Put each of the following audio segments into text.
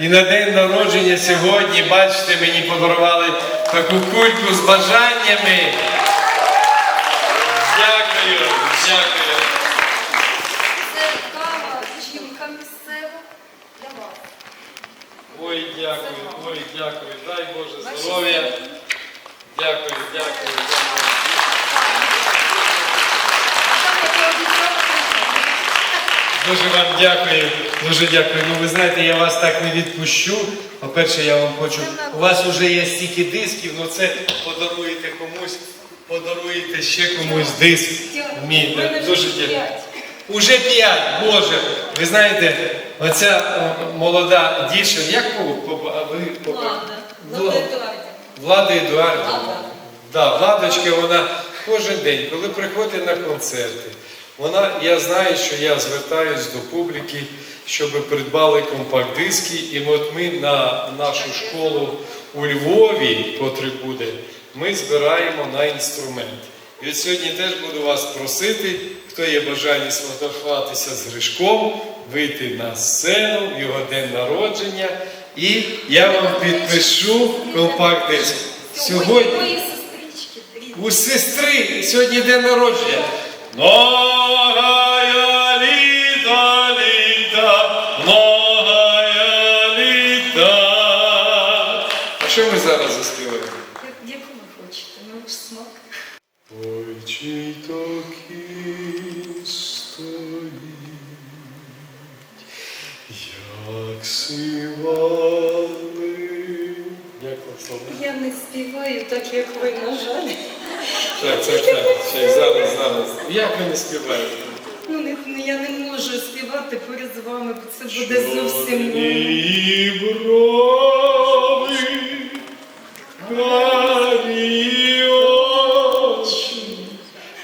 І на день народження сьогодні, бачите, мені подарували таку кульку з бажаннями. Дякую, дякую. Це кава, жінка місцева для вас. Ой, дякую, ой, дякую. Дай Боже здоров'я. Дякую, дякую. дякую. Так, як я обіцяла, Дуже вам дякую, дуже дякую. Ну ви знаєте, я вас так не відпущу. По-перше, я вам хочу. У вас вже є стільки дисків, ну це подаруєте комусь, подаруєте ще комусь диск. Мій, дуже дякую. Уже п'ять, Боже. Ви знаєте, оця молода дівчина, як ви Влада Влада Едуардівна. Влада. Да, Владочка, вона кожен день, коли приходить на концерти, вона, я знаю, що я звертаюсь до публіки, щоб придбали компакт-диски. І от ми на нашу школу у Львові, котрий буде, ми збираємо на інструмент. І от сьогодні теж буду вас просити, хто є бажання сфотографуватися з Гришком, вийти на сцену, його день народження, і я вам підпишу компакт-диск. Сьогодні. У сестри сьогодні день народження. Многая літа, літа, многая літа. А що ми зараз заспіваємо? Як- Яку ви хочете? Ну, ж смак. Ой, чий такий стоїть, як сивали. Я не співаю так, як ви, на жаль. Так, так, так. Ще зараз, зараз. Як ви не співаєте? Ну, не, не- я не можу співати поряд з вами, бо це буде зовсім. Чорні брови, карі очі,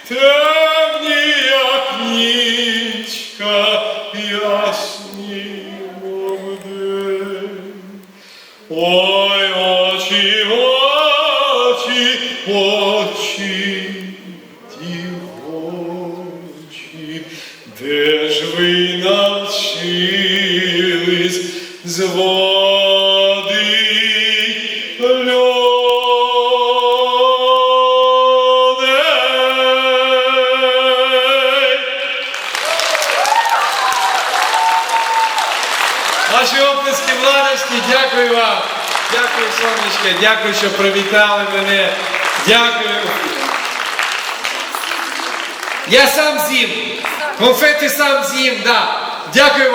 темні, як нічка, ясні, мов день. Ой, очі, очі, очі, де ж ви навчились зводить людей? Ваші оплески владочки, дякую вам. Дякую, сонечки, дякую, що привітали мене. Дякую. Я сам з'їм. Конфети сам з'їм, да. Дякую.